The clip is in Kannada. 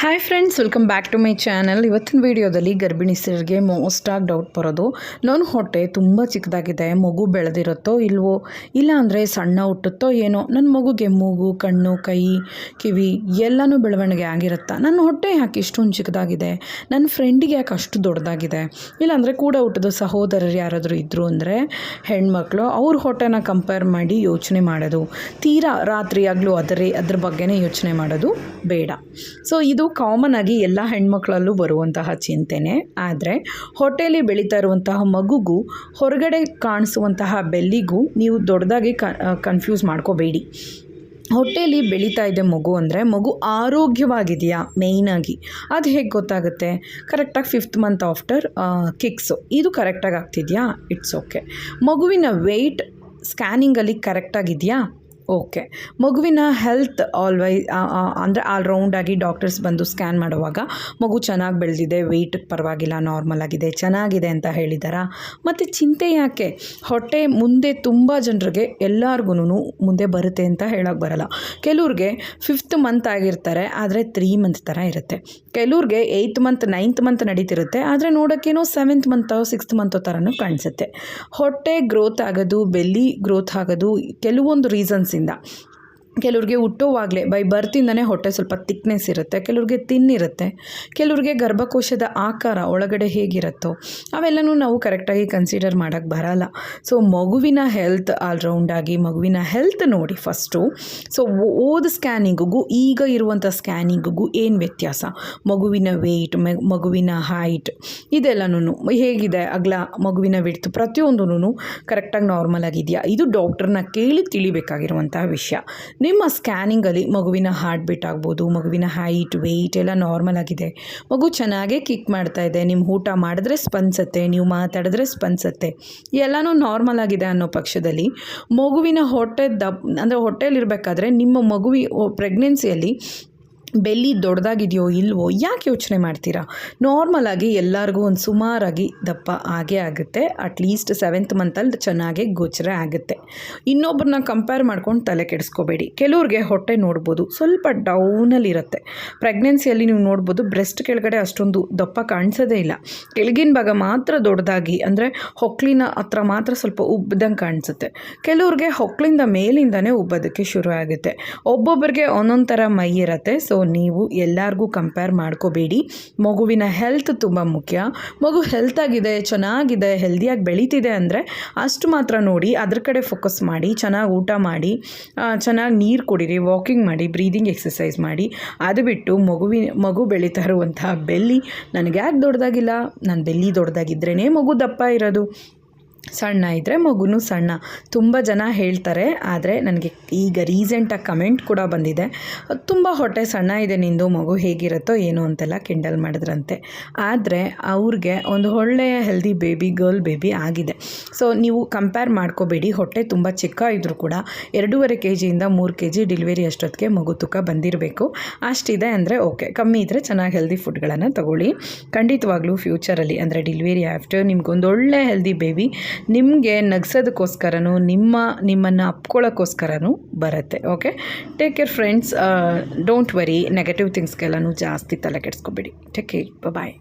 Hi friends welcome back to my channel ಇವತ್ತಿನ ವಿಡಿಯೋದಲ್ಲಿ ಗರ್ಭಿಣಿ ಸ್ತ್ರೀಯರಿಗೆ ಮೋಸ್ಟಾಗಿ ಡೌಟ್ ಬರೋದು. ನನ್ನ ಹೊಟ್ಟೆ ತುಂಬ ಚಿಕ್ಕದಾಗಿದೆ, ಮಗು ಬೆಳೆದಿರುತ್ತೋ ಇಲ್ವೋ, ಇಲ್ಲ ಅಂದರೆ ಸಣ್ಣ ಹುಟ್ಟುತ್ತೋ ಏನೋ ನನ್ನ ಮಗುಗೆ ಮೂಗು, ಕಣ್ಣು, ಕೈ, ಕಿವಿ ಎಲ್ಲನೂ ಬೆಳವಣಿಗೆ ಆಗಿರುತ್ತಾ? ನನ್ನ ಹೊಟ್ಟೆ ಯಾಕೆ ಇಷ್ಟೊಂದು ಚಿಕ್ಕದಾಗಿದೆ? ನನ್ನ ಫ್ರೆಂಡಿಗೆ ಯಾಕೆ ಅಷ್ಟು ದೊಡ್ಡದಾಗಿದೆ? ಇಲ್ಲಾಂದರೆ ಕೂಡ ಹುಟ್ಟಿದ ಸಹೋದರರು ಯಾರಾದರೂ ಇದ್ದರು ಅಂದರೆ ಹೆಣ್ಮಕ್ಳು, ಅವ್ರ ಹೊಟ್ಟೆನ ಕಂಪೇರ್ ಮಾಡಿ ಯೋಚನೆ ಮಾಡೋದು. ತೀರಾ ರಾತ್ರಿಯಾಗಲೂ ಅದರೇ, ಅದ್ರ ಬಗ್ಗೆನೇ ಯೋಚನೆ ಮಾಡೋದು ಬೇಡ. ಸೊ ಇದು ಕಾಮನ್ ಆಗಿ ಎಲ್ಲ ಹೆಣ್ಮಕ್ಳಲ್ಲೂ ಬರುವಂತಹ ಚಿಂತೆನೆ. ಆದರೆ ಹೊಟ್ಟೆಯಲ್ಲಿ ಬೆಳೀತಾ ಇರುವಂತಹ ಮಗುಗೂ ಹೊರಗಡೆ ಕಾಣಿಸುವಂತಹ ಬೆಲ್ಲಿಗೂ ನೀವು ದೊಡ್ಡದಾಗಿ ಕನ್ಫ್ಯೂಸ್ ಮಾಡ್ಕೋಬೇಡಿ. ಹೊಟ್ಟೆಯಲ್ಲಿ ಬೆಳೀತಾ ಇದೆ ಮಗು ಅಂದರೆ ಮಗು ಆರೋಗ್ಯವಾಗಿದೆಯಾ ಮೇಯ್ನಾಗಿ ಅದು ಹೇಗೆ ಗೊತ್ತಾಗುತ್ತೆ? ಕರೆಕ್ಟಾಗಿ ಫಿಫ್ತ್ ಮಂತ್ ಆಫ್ಟರ್ ಕಿಕ್ಸು ಇದು ಕರೆಕ್ಟಾಗಿ ಆಗ್ತಿದೆಯಾ? ಇಟ್ಸ್ ಓಕೆ ಮಗುವಿನ ವೆಯ್ಟ್ ಸ್ಕ್ಯಾನಿಂಗಲ್ಲಿ ಕರೆಕ್ಟಾಗಿದೆಯಾ ಓಕೆ ಮಗುವಿನ ಹೆಲ್ತ್ ಆಲ್ವೈ ಅಂದರೆ ಆಲ್ರೌಂಡಾಗಿ ಡಾಕ್ಟರ್ಸ್ ಬಂದು ಸ್ಕ್ಯಾನ್ ಮಾಡುವಾಗ ಮಗು ಚೆನ್ನಾಗಿ ಬೆಳೆದಿದೆ ವೆಯ್ಟ್ ಪರವಾಗಿಲ್ಲ ನಾರ್ಮಲ್ ಆಗಿದೆ, ಚೆನ್ನಾಗಿದೆ ಅಂತ ಹೇಳಿದಾರಾ? ಮತ್ತು ಚಿಂತೆ ಯಾಕೆ? ಹೊಟ್ಟೆ ಮುಂದೆ ತುಂಬ ಜನರಿಗೆ ಎಲ್ಲರಿಗೂ ಮುಂದೆ ಬರುತ್ತೆ ಅಂತ ಹೇಳೋಕ್ಕೆ ಬರಲ್ಲ. ಕೆಲವ್ರಿಗೆ ಫಿಫ್ತ್ ಮಂತ್ ಆಗಿರ್ತಾರೆ, ಆದರೆ ತ್ರೀ ಮಂತ್ ಥರ ಇರುತ್ತೆ. ಕೆಲವ್ರಿಗೆ ಏಯ್ತ್ ಮಂತ್ ನೈನ್ತ್ ಮಂತ್ ನಡೀತಿರುತ್ತೆ, ಆದರೆ ನೋಡೋಕ್ಕೇನೋ ಸೆವೆಂತ್ ಮಂತೋ ಸಿಕ್ಸ್ತ್ ಮಂತೋ ಥರನೂ ಕಾಣಿಸುತ್ತೆ. ಹೊಟ್ಟೆ ಗ್ರೋತ್ ಆಗೋದು ಬೆಲ್ಲಿ ಗ್ರೋತ್ ಆಗೋದು, ಕೆಲವೊಂದು ರೀಸನ್ಸಿಂದ ಕೆಲವ್ರಿಗೆ ಹುಟ್ಟುವಾಗಲೇ, ಬೈ ಬರ್ತಿಂದನೇ ಹೊಟ್ಟೆ ಸ್ವಲ್ಪ ತಿಕ್ನೆಸ್ ಇರುತ್ತೆ, ಕೆಲವ್ರಿಗೆ ತಿನ್ನಿರುತ್ತೆ ಕೆಲವ್ರಿಗೆ ಗರ್ಭಕೋಶದ ಆಕಾರ ಒಳಗಡೆ ಹೇಗಿರುತ್ತೋ, ಅವೆಲ್ಲನೂ ನಾವು ಕರೆಕ್ಟಾಗಿ ಕನ್ಸಿಡರ್ ಮಾಡೋಕ್ಕೆ ಬರಲ್ಲ. ಸೊ ಮಗುವಿನ ಹೆಲ್ತ್ ಆಲ್ರೌಂಡಾಗಿ ಮಗುವಿನ ಹೆಲ್ತ್ ನೋಡಿ ಫಸ್ಟು ಸೊ ಓದ್ ಸ್ಕ್ಯಾನಿಂಗಿಗೂ ಈಗ ಇರುವಂಥ ಸ್ಕ್ಯಾನಿಂಗಿಗೂ ಏನು ವ್ಯತ್ಯಾಸ? ಮಗುವಿನ ವೆಯ್ಟ್ ಮಗುವಿನ ಹೈಟ್ ಇದೆಲ್ಲನೂ ಹೇಗಿದೆ? ಅಗಲ, ಮಗುವಿನ ವಿಡ್ತ್ ಪ್ರತಿಯೊಂದೂ ಕರೆಕ್ಟಾಗಿ ನಾರ್ಮಲ್ ಆಗಿದೆಯಾ? ಇದು ಡಾಕ್ಟ್ರನ್ನ ಕೇಳಿ ತಿಳಿಬೇಕಾಗಿರುವಂತಹ ವಿಷಯ. ನಿಮ್ಮ ಸ್ಕ್ಯಾನಿಂಗಲ್ಲಿ ಮಗುವಿನ ಹಾರ್ಟ್ ಬೀಟ್ ಆಗ್ಬೋದು, ಮಗುವಿನ ಹೈಟ್ ವೆಯ್ಟ್ ಎಲ್ಲ ನಾರ್ಮಲ್ ಆಗಿದೆ. ಮಗು ಚೆನ್ನಾಗೇ ಕಿಕ್ ಮಾಡ್ತಾ ಇದೆ. ನಿಮ್ಮ ಊಟ ಮಾಡಿದ್ರೆ ಸ್ಪಂದಿಸುತ್ತೆ, ನೀವು ಮಾತಾಡಿದ್ರೆ ಸ್ಪಂದಿಸುತ್ತೆ. ಎಲ್ಲನೂ ನಾರ್ಮಲ್ ಆಗಿದೆ ಅನ್ನೋ ಪಕ್ಷದಲ್ಲಿ ಮಗುವಿನ ಹೊಟ್ಟೆ ದಪ್ ಅಂದರೆ ಹೊಟ್ಟೆಯಲ್ಲಿರಬೇಕಾದ್ರೆ ನಿಮ್ಮ ಮಗುವಿ ಪ್ರೆಗ್ನೆನ್ಸಿಯಲ್ಲಿ ಬೆಲ್ಲಿ ದೊಡ್ಡದಾಗಿದೆಯೋ ಇಲ್ವೋ ಯಾಕೆ ಯೋಚನೆ ಮಾಡ್ತೀರಾ? ನಾರ್ಮಲಾಗಿ ಎಲ್ಲರಿಗೂ ಒಂದು ಸುಮಾರಾಗಿ ದಪ್ಪ ಆಗೇ ಆಗುತ್ತೆ. ಅಟ್ಲೀಸ್ಟ್ ಸೆವೆಂತ್ ಮಂತಲ್ಲಿ ಚೆನ್ನಾಗಿ ಗೋಚರ ಆಗುತ್ತೆ. ಇನ್ನೊಬ್ಬರನ್ನ ಕಂಪೇರ್ ಮಾಡ್ಕೊಂಡು ತಲೆ ಕೆಡಿಸ್ಕೋಬೇಡಿ. ಕೆಲವ್ರಿಗೆ ಹೊಟ್ಟೆ ನೋಡ್ಬೋದು. ಸ್ವಲ್ಪ ಡೌನಲ್ಲಿರುತ್ತೆ ಪ್ರೆಗ್ನೆನ್ಸಿಯಲ್ಲಿ ನೀವು ನೋಡ್ಬೋದು ಬ್ರೆಸ್ಟ್ ಕೆಳಗಡೆ ಅಷ್ಟೊಂದು ದಪ್ಪ ಕಾಣಿಸೋದೇ ಇಲ್ಲ. ಕೆಳಗಿನ ಭಾಗ ಮಾತ್ರ ದೊಡ್ಡದಾಗಿ, ಅಂದರೆ ಹೊಕ್ಲಿನ ಹತ್ರ ಮಾತ್ರ ಸ್ವಲ್ಪ ಉಬ್ಬ್ದಂಗೆ ಕಾಣಿಸುತ್ತೆ. ಕೆಲವ್ರಿಗೆ ಹೊಕ್ಲಿಂದ ಮೇಲಿಂದನೇ ಉಬ್ಬೋದಕ್ಕೆ ಶುರು ಆಗುತ್ತೆ. ಒಬ್ಬೊಬ್ಬರಿಗೆ ಒಂದೊಂದು ಥರ ಮೈ ಇರುತ್ತೆ. ಸೊ ನೀವು ಎಲ್ಲರಿಗೂ ಕಂಪೇರ್ ಮಾಡ್ಕೋಬೇಡಿ. ಮಗುವಿನ ಹೆಲ್ತ್ ತುಂಬ ಮುಖ್ಯ. ಮಗು ಹೆಲ್ತಾಗಿದೆ ಚೆನ್ನಾಗಿದೆ ಹೆಲ್ದಿಯಾಗಿ ಬೆಳೀತಿದೆ ಅಂದರೆ ಅಷ್ಟು ಮಾತ್ರ ನೋಡಿ ಅದ್ರ ಕಡೆ ಫೋಕಸ್ ಮಾಡಿ, ಚೆನ್ನಾಗಿ ಊಟ ಮಾಡಿ ಚೆನ್ನಾಗಿ ನೀರು ಕುಡೀರಿ ವಾಕಿಂಗ್ ಮಾಡಿ ಬ್ರೀದಿಂಗ್ ಎಕ್ಸಸೈಸ್ ಮಾಡಿ. ಅದು ಬಿಟ್ಟು ಮಗುವಿನ ಮಗು ಬೆಳೀತಾ ಇರುವಂತಹ ಬೆಲ್ಲಿ ನನಗೆ ಯಾಕೆ ದೊಡ್ಡದಾಗಿಲ್ಲ ನಾನು ಬೆಲ್ಲಿ ದೊಡ್ಡದಾಗಿದ್ರೇ ಮಗು ದಪ್ಪ ಇರೋದು. ಸಣ್ಣ ಇದ್ದರೆ ಮಗುನೂ ಸಣ್ಣ. ತುಂಬ ಜನ ಹೇಳ್ತಾರೆ, ಆದರೆ ನನಗೆ ಈಗ ರೀಸೆಂಟಾಗಿ ಕಮೆಂಟ್ ಕೂಡ ಬಂದಿದೆ. ತುಂಬ ಹೊಟ್ಟೆ ಸಣ್ಣ ಇದೆ ನಿಂದು, ಮಗು ಹೇಗಿರುತ್ತೋ ಏನೋ ಅಂತೆಲ್ಲ ಕಿಂಡಲ್ ಮಾಡಿದ್ರಂತೆ. ಆದರೆ ಅವ್ರಿಗೆ ಒಂದು ಒಳ್ಳೆಯ ಹೆಲ್ದಿ ಬೇಬಿ ಗರ್ಲ್ ಬೇಬಿ ಆಗಿದೆ. ಸೊ ನೀವು ಕಂಪೇರ್ ಮಾಡ್ಕೋಬೇಡಿ. ಹೊಟ್ಟೆ ತುಂಬ ಚಿಕ್ಕ ಇದ್ದರೂ ಕೂಡ ಎರಡೂವರೆ ಕೆ ಜಿಯಿಂದ ಮೂರು ಕೆ ಜಿ ಡೆಲಿವರಿ ಅಷ್ಟೊತ್ತಿಗೆ ಮಗು ತೂಕ ಬಂದಿರಬೇಕು. ಅಷ್ಟಿದೆ ಅಂದರೆ ಓಕೆ ಕಮ್ಮಿ ಇದ್ದರೆ ಚೆನ್ನಾಗಿ ಹೆಲ್ದಿ ಫುಡ್ಗಳನ್ನು ತಗೊಳ್ಳಿ. ಖಂಡಿತವಾಗ್ಲೂ ಫ್ಯೂಚರಲ್ಲಿ ಅಂದರೆ ಡೆಲಿವರಿ ಆಫ್ಟರ್ ನಿಮ್ಗೊಂದು ಒಳ್ಳೆ ಹೆಲ್ದಿ ಬೇಬಿ ನಿಮಗೆ ನಗ್ಸೋದಕ್ಕೋಸ್ಕರನೂ, ನಿಮ್ಮ, ನಿಮ್ಮನ್ನು ಅಪ್ಕೊಳ್ಳೋಕ್ಕೋಸ್ಕರನೂ ಬರುತ್ತೆ okay take care friends don't worry negative ಥಿಂಗ್ಸ್ಗೆಲ್ಲನೂ ಜಾಸ್ತಿ ತಲೆ ಕೆಡಿಸ್ಕೊಬೇಡಿ ಟೇಕ್ ಕೇರ್ ಬಾಯ್